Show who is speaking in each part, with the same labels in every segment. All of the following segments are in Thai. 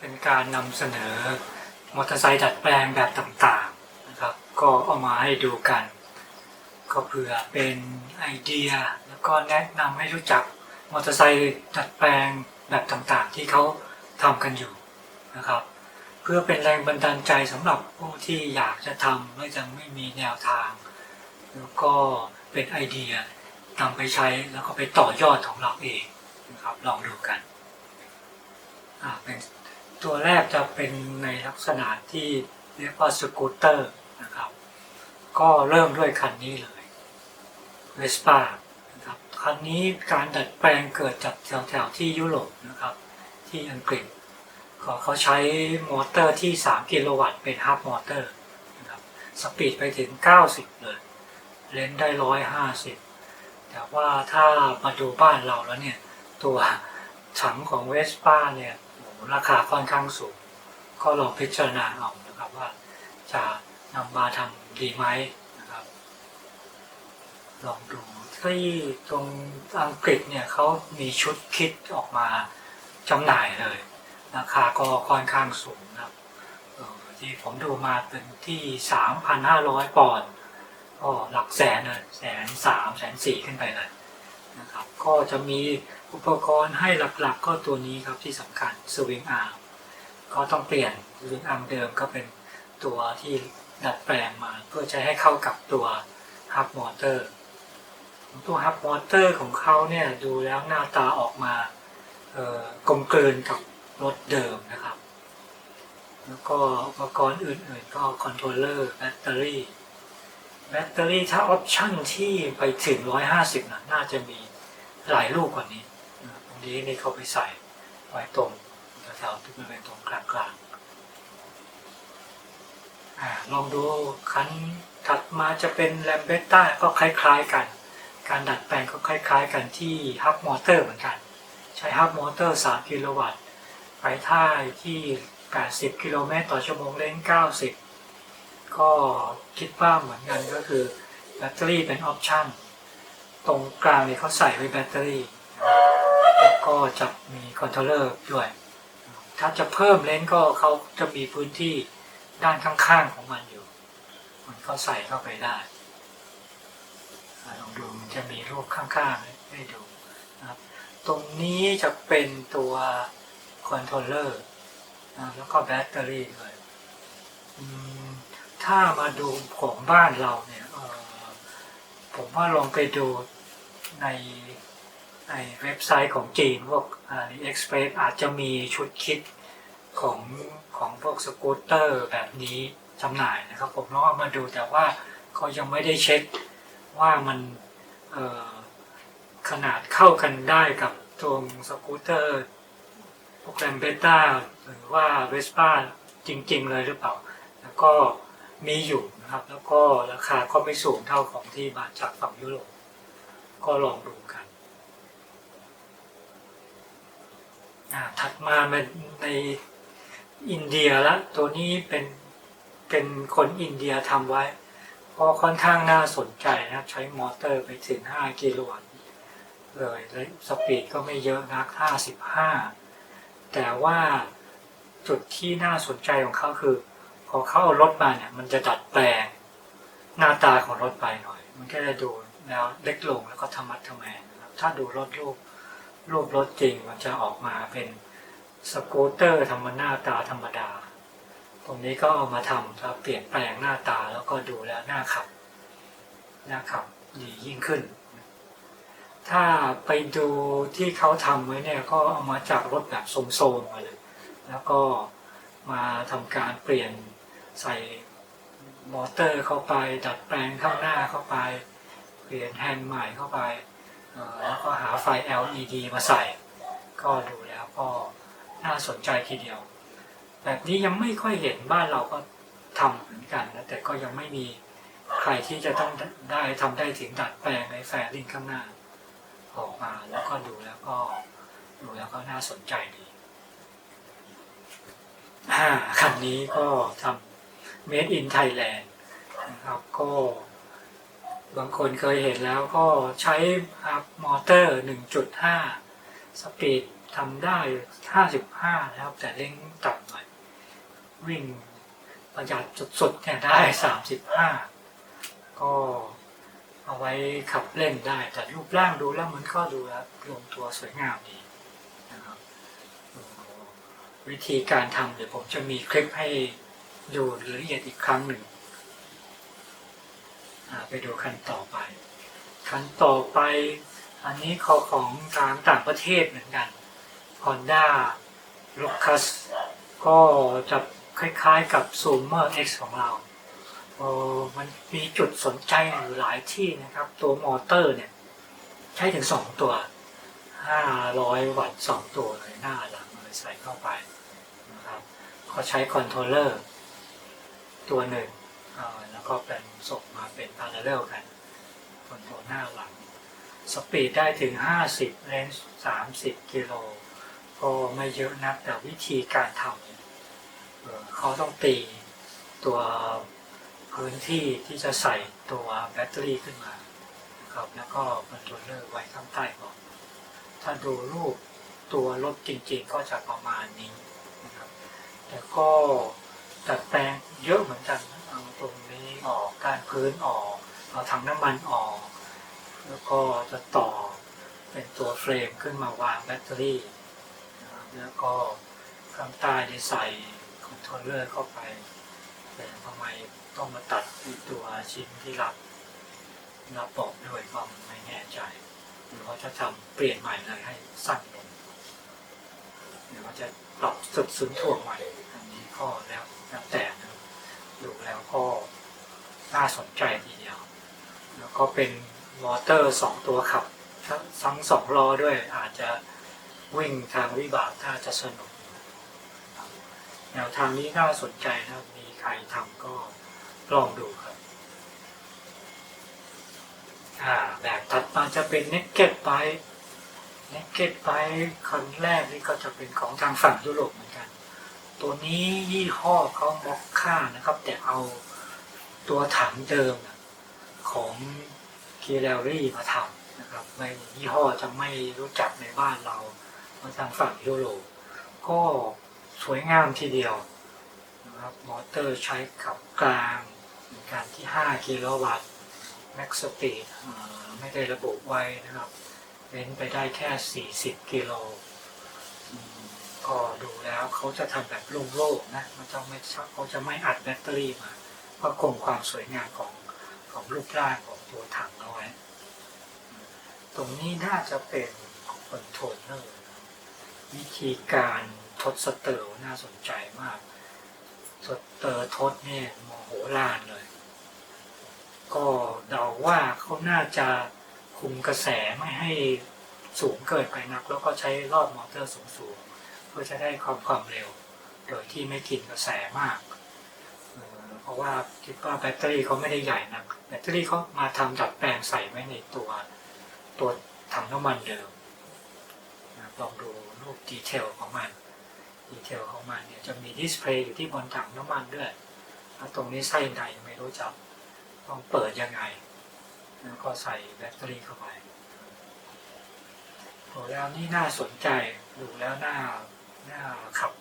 Speaker 1: เป็นการนำเสนอมอเตอร์ไซค์ดัดแปลงแบบต่างๆนะครับ ก็เอามาให้ดูกัน ก็เพื่อเป็นไอเดีย แล้วก็แนะนำให้รู้จักมอเตอร์ไซค์ดัดแปลงแบบต่างๆ ที่เขาทำกันอยู่นะครับ เพื่อเป็นแรงบันดาลใจสำหรับผู้ที่อยากจะทำและยังไม่มีแนวทาง แล้วก็เป็นไอเดียนำไปใช้แล้วก็ไปต่อยอดของเราเองนะครับลองดูกันอ่าเป็น ตัวแรกจะเป็นในลักษณะที่เรียกว่าสกูตเตอร์นะครับ ก็เริ่มด้วยคันนี้เลยเวสป้านะครับคันนี้การดัดแปลงเกิดจากแถวๆที่ยุโรปนะครับ ที่อังกฤษก็เขาใช้มอเตอร์ที่ 3 กิโลวัตต์เป็นฮับมอเตอร์นะครับสปีดไปถึง 90 เลยเลนได้ 150 แต่ว่าถ้ามาดูบ้านเราแล้วเนี่ย ตัวถังของเวสป้าเนี่ย ราคาค่อนข้างสูง ก็ลองพิจารณาเอานะครับว่าจะนำมาทำดีไหมนะครับ ลองดูที่ตรงอังกฤษเนี่ยเขามีชุดคิดออกมาจำหน่ายเลย ราคาก็ค่อนข้างสูงนะครับที่ผมดูมาเป็นที่ 3,500 ปอนด์ก็หลักแสนเลยแสนสามแสนสี่ขึ้นไปเลย นะครับ ก็จะมีอุปกรณ์ให้หลักๆ ก็ตัวนี้ครับที่สำคัญสวิงอาร์มก็ต้องเปลี่ยนสวิงอาร์มเดิมก็เป็นตัวที่ดัดแปลงมา เพื่อจะให้เข้ากับตัวฮับมอเตอร์ตัวฮับมอเตอร์ของเขาเนี่ยดูแล้วหน้าตาออกมาเออกลมกลืนกับรถเดิมนะครับ แล้วก็อุปกรณ์อื่นๆก็คอนโทรลเลอร์แบตเตอรี่ แบตเตอรี่ถ้าออปชั่นที่ไปถึง150นะน่าจะมีหลายลูกกว่านี้ตรงนี้นี่เขาไปใส่ไว้ตรงแถวๆที่บริเวณตรงกลางๆอ่าลองดูคันถัดมาจะเป็นแลมเบต t ้าก็คล้ายๆกัน การดัดแปลงก็คล้ายๆกันที่ฮับมอเตอร์เหมือนกัน ใช้ฮับมอเตอร์ 3 กิโลวัตต์ ไปท่ายที่ 80 กิโลเมตรต่อชั่วโมงเล่น90 ก็คิดว่าเหมือนกันก็คือแบตเตอรี่เป็นออปชั่นตรงกลางเนี่ยเขาใส่ไว้แบตเตอรี่ แล้วก็จะมีคอนโทรลเลอร์ด้วย ถ้าจะเพิ่มเลนส์ก็เขาจะมีพื้นที่ด้านข้างๆของมันอยู่ มันก็ใส่เข้าไปได้ลองดูมันจะมีรูปข้างๆให้ดูนะครับตรงนี้จะเป็นตัวคอนโทรลเลอร์แล้วก็แบตเตอรี่ด้วย ถ้ามาดูของบ้านเราเนี่ยผมว่าลองไปดูในในเว็บไซต์ของจีนพวกอาลีเอ็กซ์เพรสอาจจะมีชุดคิดของของพวกสกูตเตอร์แบบนี้จำหน่ายนะครับ ผมลองเอามาดูแต่ว่าเขายังไม่ได้เช็คว่ามันขนาดเข้ากันได้กับตัวสกูตเตอร์โปรแกรมเบต้าหรือว่าเวสป้าจริง ๆ เลยหรือเปล่า แล้วก็ มีอยู่นะครับ แล้วก็ราคาก็ไม่สูงเท่าของที่มาจากฝั่งยุโรปก็ลองดูกันอ่าถัดมาเป็นในอินเดียละตัวนี้เป็นเป็นคนอินเดียทำไว้ก็ค่อนข้างน่าสนใจนะครับ ใช้มอเตอร์ไปถึง 5 กิโลวัตต์เลยและสปีดก็ไม่เยอะนัก 55 แต่ว่าจุดที่น่าสนใจของเขาคือ พอเขาเอารถมาเนี่ยมันจะดัดแปลงหน้าตาของรถไปหน่อย มันก็จะดูแนวเล็กลงแล้วก็ธรรมัดทแมงนะครับถ้าดูรถรูปรูปรถจริงมันจะออกมาเป็นสกูตเตอร์ธรรมหน้าตาธรรมดา ตรงนี้ก็เอามาทำครับเปลี่ยนแปลงหน้าตาแล้วก็ดูแล้วน่าขับน่าขับดียิ่งขึ้น ถ้าไปดูที่เขาทำไว้เนี่ยก็เอามาจากรถแบบทรงๆมาเลย แล้วก็มาทำการเปลี่ยน ใส่มอเตอร์เข้าไป ดัดแปลงข้างหน้าเข้าไป เปลี่ยนแฮนด์ใหม่เข้าไปแล้วก็หาไฟ LED มาใส่ ก็ดูแล้วก็น่าสนใจทีเดียว แบบนี้ยังไม่ค่อยเห็นบ้านเราก็ทำเหมือนกันนะแต่ก็ยังไม่มีใครที่จะต้องได้ทำได้ถึงดัดแปลงในแฟริงข้างหน้า ออกมาแล้วก็ดูแล้วก็ดูแล้วก็น่าสนใจดีอ่าคันนี้ก็ทำ Made in Thailand นะครับก็บางคนเคยเห็นแล้วก็ใช้ครับมอเตอร์ 1.5 สปีดทำได้ 55 นะครับ แต่เร่งต่ำหน่อยวิ่งประหยัดสุดๆเนี่ยได้ 35 ก็เอาไว้ขับเล่นได้ แต่รูปร่างดูแล้วมันก็ดูแล้วลงตัวสวยงามดีนะครับวิธีการทำเดี๋ยวผมจะมีคลิปให้ ดูละเอียดอีกครั้งหนึ่ง ไปดูขั้นต่อไป ขั้นต่อไป อันนี้ขอของทางต่างประเทศเหมือนกัน Honda Lucas ก็จะคล้ายๆกับ Zoomer X ของเราเออมันมีจุดสนใจอยู่หลายที่นะครับ ตัวมอเตอร์เนี่ย ใช้ถึง2ตัว500วัตต์2ตัวเลยหน้าหลังเลยใส่เข้าไปนะครับก็ใช้คอนโทรลเลอร์ ตัวหนึ่งแล้วก็เป็นส่งมาเป็นพาราเรลกันคอนโทรลหน้าหลัง สปีดได้ถึง 50เลนส์30 กิโล ก็ไม่เยอะนักแต่วิธีการทำเขาต้องตีตัวพื้นที่ที่จะใส่ตัวแบตเตอรี่ขึ้นมาครับแล้วก็คอนโทรลเลอร์ไว้ข้างใต้ก่อนถ้าดูรูปตัวรถจริงๆก็จะประมาณนี้นะครับแต่ก็ ดัดแปลงเยอะเหมือนกันเอาตรงนี้ออกการพื้นออกเอาถังน้ำมันออก แล้วก็จะต่อเป็นตัวเฟรมขึ้นมาวางแบตเตอรี่ แล้วก็ข้างใต้ได้ใส่คอนโทรลเลอร์เข้าไปแต่ทำไมต้องมาตัดตัวชิ้นที่รับรับบอกด้วยก็ไม่แน่ใจหรือว่าจะทำเปลี่ยนใหม่เลยให้สั้นลงหรือว่าจะปรับสุดศูนย์ถ่วงใหม่อันนี้ก็แล้ว แล้วแต่ดูแล้วก็น่าสนใจทีเดียว แล้วก็เป็นมอเตอร์สองตัวขับ ทั้งสองล้อด้วยอาจจะวิ่งทางวิบากถ้าจะสนุกแนวทางนี้น่าสนใจนะมีใครทำก็ลองดูครับแบบถัดมาจะเป็น Naked Bike Naked Bike คันแรกนี่ก็จะเป็นของทางฝั่งยุโรปเหมือนกัน ตัวนี้ยี่ห้อเขามอคค่านะครับ แต่เอาตัวถังเดิมของคีเรลลี่มาทำนะครับไม่ยี่ห้อจะไม่รู้จักในบ้านเรามาทางฝั่งยุโรปก็สวยงามทีเดียวนะครับมอเตอร์ใช้ขับกลางในการที่ 5 กิโลวัตต์แม็กซ์สปีดไม่ได้ระบุไว้นะครับเว้นไปได้แค่ 40 กิโล อืมก็ดูแล้วเขาจะทำแบบโล่งๆนะมันจะไม่เขาจะไม่อัดแบตเตอรี่มาเพื่อคงความสวยงามของของรูปร่างของตัวถังเอาไว้ตรงนี้น่าจะเป็นคอนโทรลเลอร์วิธีการทดสเตอร์น่าสนใจมากสเตอร์ทดเนี่ยโมโหลานเลย ก็เดาว่าเขาน่าจะคุมกระแสไม่ให้สูงเกินไปนัก แล้วก็ใช้รอบมอเตอร์สูงๆ เพื่อจะได้ความความเร็ว โดยที่ไม่กินกระแสมาก เพราะว่าคิดว่าแบตเตอรี่เขาไม่ได้ใหญ่นะแบตเตอรี่เขามาทำดัดแปลงใส่ไว้ในตัวตัวถังน้ำมันเดิมนะลองดูรูปดีเทลของมันดีเทลของมันเนี่ยจะมีดิสเพลย์อยู่ที่บนถังน้ำมันด้วยแล้วตรงนี้ไส้ในไม่รู้จักต้องเปิดยังไง แล้วก็ใส่แบตเตอรี่เข้าไปโอ้แล้วนี่น่าสนใจ ดูแล้วน่า น่าขับ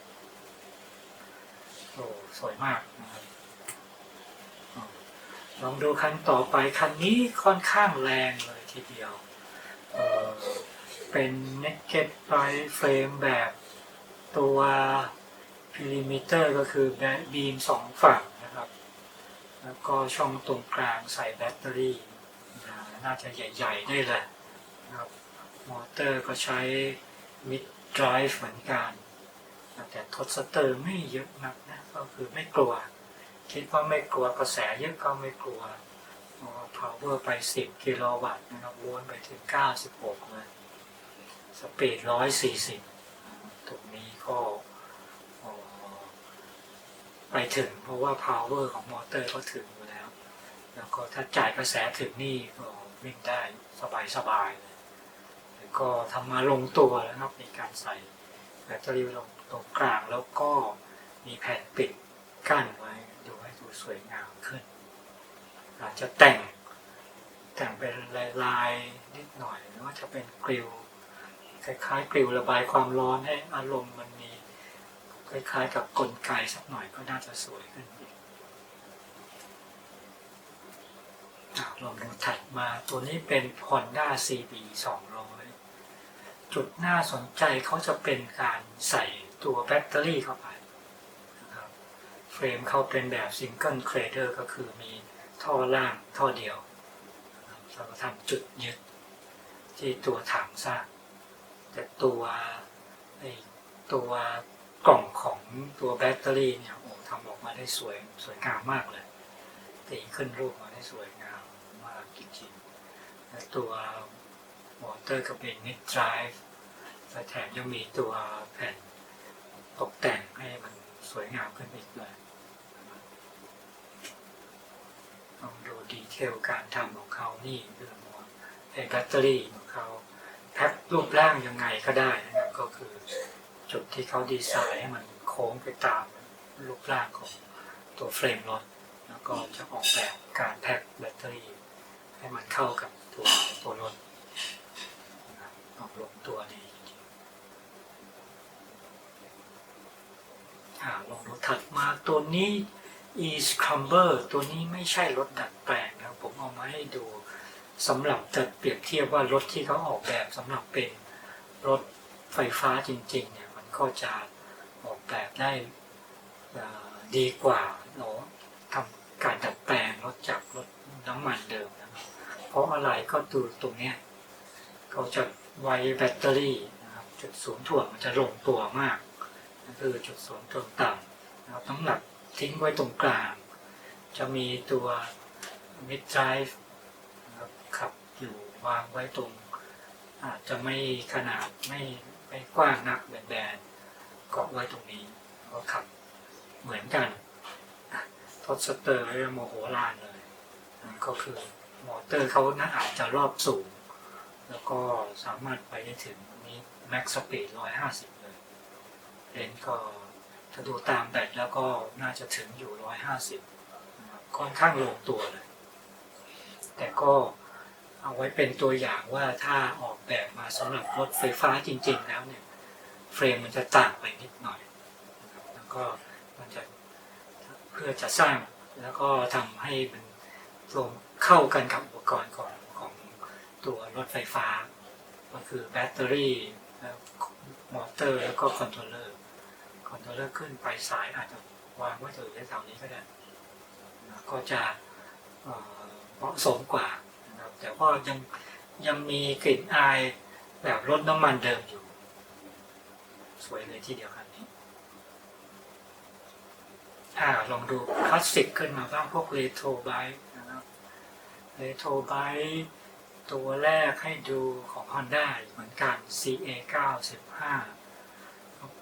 Speaker 1: โอ้สวยมากนะครับลองดูคันต่อไปคันนี้ค่อนข้างแรงเลยทีเดียวเเป็น naked bike frame แบบตัวพิลิมิเตอร์ก็คือบีมสองฝั่งนะครับ แล้วก็ช่องตรงกลางใส่แบตเตอรี่ น่าจะใหญ่ ๆ ได้เลยนะครับ มอเตอร์ก็ใช้ mid drive เหมือนกัน แต่ทดสเตอร์ไม่เยอะนักนะก็คือไม่กลัว คิดว่าไม่กลัวกระแสเยอะก็ไม่กลัวอ๋อ power ไป 10 กิโลวัตต์นะครับวนไปถึง 96เลยสปีด 140 ตรงนี้ก็ไปถึงเพราะว่า power ของมอเตอร์ก็ถึงอยู่แล้ว แล้วก็ถ้าจ่ายกระแสถึงนี่ก็วิ่งได้สบายๆเลยแล้วก็ทำมาลงตัวแล้วนะครับในการใส่แบตเตอรี่ลง ตรงกลางแล้วก็มีแผ่นปิดกั้นไว้ดูให้ดูสวยงามขึ้น อาจจะแต่งแต่งเป็นลายๆนิดหน่อยหรือว่าจะเป็นกริลคล้ายๆกลิวระบายความร้อนให้อารมณ์มันมีคล้ายๆกับกลไกสักหน่อยก็น่าจะสวยขึ้นอีกลองดูถัดมาตัวนี้เป็น Honda CB 200 จุดน่าสนใจเขาจะเป็นการใส่ ตัวแบตเตอรี่เข้าไปนะครับเฟรมเขาเป็นแบบซิงเกิลเครเดอร์ก็คือมีท่อล่างท่อเดียวนะครับทำจุดยึดที่ตัวถังซากแต่ตัวไอตัวกล่องของตัวแบตเตอรี่เนี่ยโอ้ทำออกมาได้สวยสวยงามมากเลยตีขึ้นรูปมาได้สวยงามมากจริงๆและตัวมอเตอร์ก็เป็นนิดไดรฟ์และแถมยังมีตัวแผ่น ตกแต่งให้มันสวยงามขึ้นอีกเลยลองดูดีเทลการทำของเขานี่คือหมดไอ้แบตเตอรี่ของเขาแพ็ครูปร่างยังไงก็ได้นะครับก็คือจุดที่เขาดีไซน์ให้มันโค้งไปตามรูปร่างของตัวเฟรมรถแล้วก็จะออกแบบการแพ็คแบตเตอรี่ให้มันเข้ากับตัวตัวรถนะครับออกลงตัวดีจริงๆอ่าลองดู ถัดมาตัวนี้ e scrambler ตัวนี้ไม่ใช่รถดัดแปลงนะครับผมเอามาให้ดูสำหรับจะเปรียบเทียบว่ารถที่เขาออกแบบสำหรับเป็นรถไฟฟ้าจริงๆเนี่ยมันก็จะออกแบบได้ดีกว่าเนาะทำการดัดแปลงรถจากรถน้ำมันเดิมนะครับเพราะอะไรก็ดูตรงเนี้ยเขาจะไวแบตเตอรี่นะครับจุดศูนย์ถ่วงมันจะลงตัวมากนั่นคือจุดศูนย์ถ่วงต่ำ นะครับน้ำหนักทิ้งไว้ตรงกลาง จะมีตัว mid drive นะครับขับอยู่วางไว้ตรง อาจจะไม่ขนาดไม่ไม่กว้างนักแบนๆเกาะไว้ตรงนี้ก็ขับเหมือนกันทดสเตอร์ไว้โมโหลานเลยนั่นก็คือมอเตอร์เขาน่าอาจจะรอบสูง แล้วก็สามารถไปได้ถึงนี้แม็กซ์สปีด150 เลยเลนส์ก็ ถ้าดูตามแบตแล้วก็น่าจะถึงอยู่150นะครับค่อนข้างลงตัวเลย แต่ก็เอาไว้เป็นตัวอย่างว่าถ้าออกแบบมาสำหรับรถไฟฟ้าจริง ๆ แล้วเนี่ย เฟรมมันจะต่างไปนิดหน่อยแล้วก็มันจะเพื่อจะสร้างแล้วก็ทำให้มันรวมเข้ากันกับอุปกรณ์ของของตัวรถไฟฟ้า ก็คือแบตเตอรี่มอเตอร์แล้วก็คอนโทรลเลอร์ คอนโทรลเลอร์ขึ้นไปสายอาจจะวางไว้ถึงแถวนี้ก็ได้ก็จะเหมาะสมกว่านะครับแต่ว่ายังยังมีกลิ่นอายแบบรถน้ำมันเดิมอยู่ สวยเลยทีเดียวคันนี้อ่าลองดูคลาสสิกขึ้นมาบ้างพวกเรโทรไบค์นะครับเรโทรไบค์ตัวแรกให้ดูของ Honda เหมือนกัน CA 95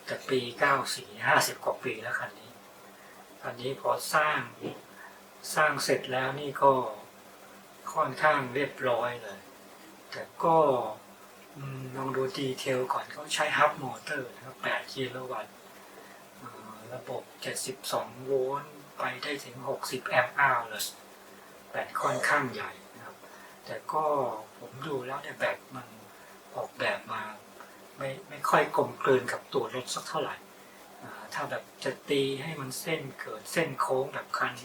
Speaker 1: แต่ปี94 50กว่าปีแล้วคันนี้ คันนี้พอสร้างสร้างเสร็จแล้วนี่ก็ค่อนข้างเรียบร้อยเลย แต่ก็ลองดูดีเทลก่อนเขาใช้ฮับมอเตอร์นะครับ 8 กิโลวัตต์ระบบ 72 โวลต์ ไปได้ถึง 60 แอมป์อาวเลยแบตค่อนข้างใหญ่นะครับ แต่ก็ผมดูแล้วเนี่ยแบตมันออกแบบมา ไม่ไม่ค่อยกลมกลืนกับตัวรถสักเท่าไหร่ถ้าแบบจะตีให้มันเส้นเกิดเส้นโค้งแบบคัน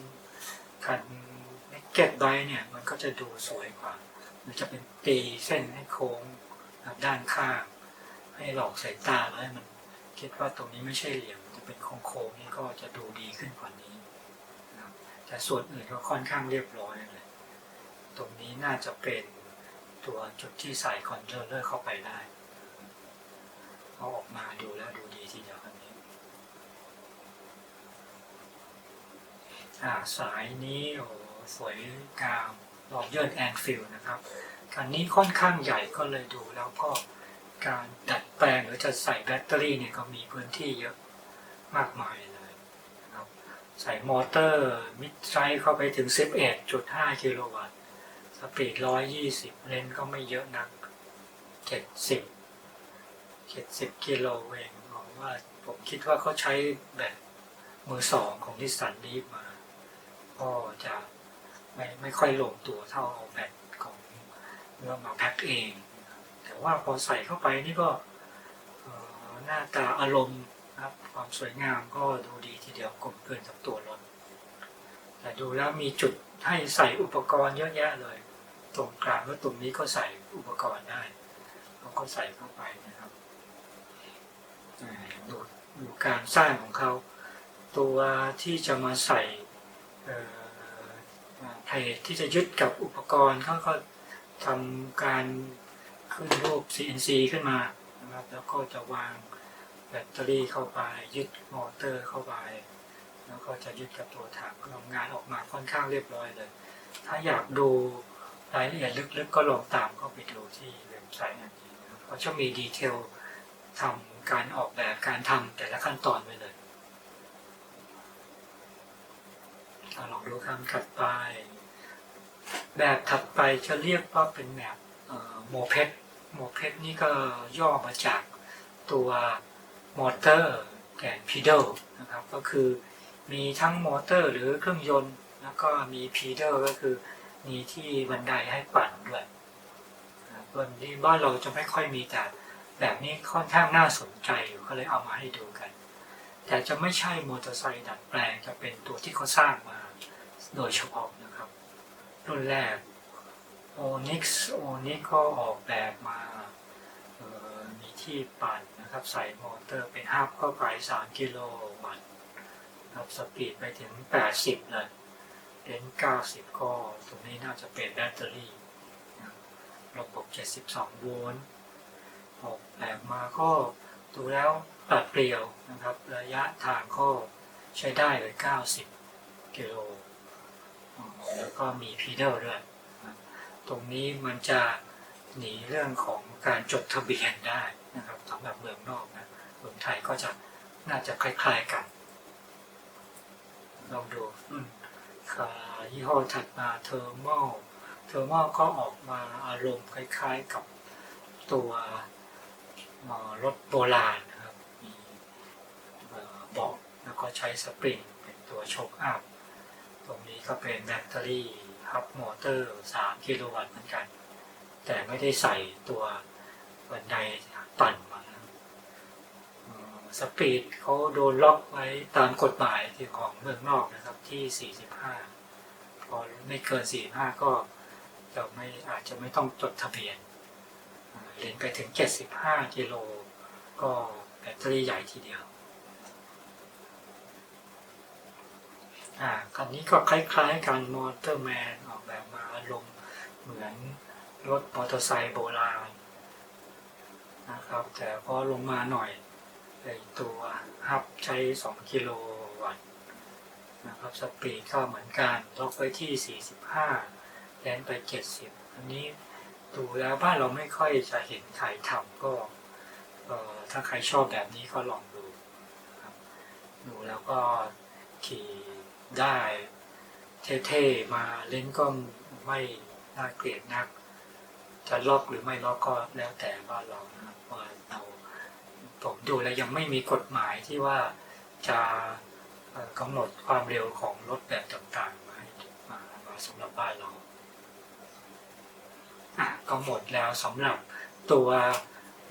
Speaker 1: คันเก็บไว้เนี่ยมันก็จะดูสวยกว่ามันจะเป็นตีเส้นให้โค้งนะครับด้านข้าง ให้หลอกสายตาแล้วให้มันคิดว่าตรงนี้ไม่ใช่เหลี่ยมจะเป็นโค้งๆนี่ก็จะดูดีขึ้นกว่านี้นะครับแต่ส่วนอื่นก็ค่อนข้างเรียบร้อยเลยตรงนี้น่าจะเป็นตัวจุดที่ใส่คอนโทรลเลอร์เข้าไปได้ เอาออกมาดูแล้วดูดีทีเดียวคันนี้สายนี้โอ้สวยงามลองเยินแอนฟิลนะครับคันนี้ค่อนข้างใหญ่ก็เลยดูแล้วก็การดัดแปลงหรือจะใส่แบตเตอรี่เนี่ยก็มีพื้นที่เยอะมากมายเลยนะครับใส่มอเตอร์มิดไซส์เข้าไปถึง 11.5 กิโลวัตต์ สปีด 120 เลนก็ไม่เยอะนัก 70 70กิโลเองมองว่าผมคิดว่าเขาใช้แบบมือสองของนิสสันลีฟมา ก็จะไม่ไม่ค่อยลงตัวเท่าเอาแบตของเรามาแพ็คเอง แต่ว่าพอใส่เข้าไปนี่ก็หน้าตาอารมณ์นะครับความสวยงามก็ดูดีทีเดียวกลมเกินกับตัวรถแต่ดูแล้วมีจุดให้ใส่อุปกรณ์เยอะแยะเลย ตรงกลางแล้วตรงนี้ก็ใส่อุปกรณ์ได้เราก็ใส่เข้าไปนะครับ อ่าดูดูการสร้างของเขา ตัวที่จะมาใส่เอ่อเพลทที่จะยึดกับอุปกรณ์เขาก็ทำการขึ้นรูป CNC ขึ้นมานะครับแล้วก็จะวางแบตเตอรี่เข้าไปยึดมอเตอร์เข้าไป แล้วก็จะยึดกับตัวถังทำงานออกมาค่อนข้างเรียบร้อยเลย ถ้าอยากดูรายละเอียดลึกๆ ก็ลองตามเข้าไปดูที่เว็บไซต์อันนี้เขาจะมีดีเทลทำ การออกแบบการทำแต่ละขั้นตอนไว้เลยเอาลองดูคำถัดไป แบบถัดไปจะเรียกว่าเป็นแบบโมเพสโมเพสนี่ก็ย่อมาจากตัวมอเตอร์แกนพีเดลนะครับก็คือมีทั้งมอเตอร์หรือเครื่องยนต์ แล้วก็มีพีเดลก็คือมีที่บันไดให้ปั่นด้วยครับนที่บ้านเราจะไม่ค่อยมีแต่ แบบนี้ค่อนข้างน่าสนใจอยู่ก็เลยเอามาให้ดูกัน แต่จะไม่ใช่มอเตอร์ไซค์ดัดแปลงจะเป็นตัวที่เขาสร้างมาโดยเฉพาะนะครับ รุ่นแรก Onyx Onyx ก็ออกแบบมามีที่ปั่นนะครับใส่มอเตอร์เป็นฮับเข้าไป3กิโลวัตต์นะครับสปีดไปถึง 80 เลยเดน90 ก็ตรงนี้น่าจะเป็นแบตเตอรี่นะครับระบบ 72 โวลต์ ออกแบบมาก็ดูแล้วตัดเปลี่ยวนะครับ ระยะทางก็ใช้ได้เลย 90 กิโล แล้วก็มีพีเดลด้วย ตรงนี้มันจะหนีเรื่องของการจดทะเบียนได้นะครับสำหรับเมืองนอกนะเมืองไทยก็จะน่าจะคล้ายๆกัน ลองดูค่ะยี่ห้อถัดมาเทอร์มอลเทอร์มอลก็ออกมาอารมณ์คล้ายๆกับตัว รถโบราณนะครับ มีเบาะแล้วก็ใช้สปริงเป็นตัวโชคอัพ ตรงนี้ก็เป็นแบตเตอรี่ฮับมอเตอร์ 3 กิโลวัตต์เหมือนกัน แต่ไม่ได้ใส่ตัวบันไดปั่นมาสปีดเขาโดนล็อกไว้ตามกฎหมายที่ของเมืองนอกนะครับที่ 45 พอไม่เกิน 45 ก็จะไม่อาจจะไม่ต้องจดทะเบียน เอ่อเรียนไปถึง 75 กิโล ก็แบตเตอรี่ใหญ่ทีเดียว อ่าคันนี้ก็คล้ายๆกันมอเตอร์แมนออกแบบมาอารมณ์เหมือนรถมอเตอร์ไซค์โบราณนะครับ แต่พอลงมาหน่อยไอตัวฮับใช้ 2 กิโลวัตต์นะครับสปีดก็เหมือนกัน ล็อกไว้ที่ 45 แลนไป 70 อันนี้ ดูแล้วบ้านเราไม่ค่อยจะเห็นใครทำก็ถ้าใครชอบแบบนี้ก็ลองดูครับดูแล้วก็ขี่ได้เท่ๆมาเล่นก็ไม่น่าเกลียดนัก จะล็อกหรือไม่ล็อกก็แล้วแต่บ้านเรานะครับว่าเราผมดูแล้วยังไม่มีกฎหมายที่ว่าจะกำหนดความเร็วของรถแบบต่างๆมามาสำหรับบ้านเรา ก็หมดแล้วสำหรับตัว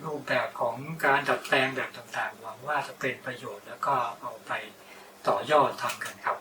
Speaker 1: รูปแบบของการดัดแปลงแบบต่างๆ หวังว่าจะเป็นประโยชน์แล้วก็เอาไปต่อยอดทำกันครับ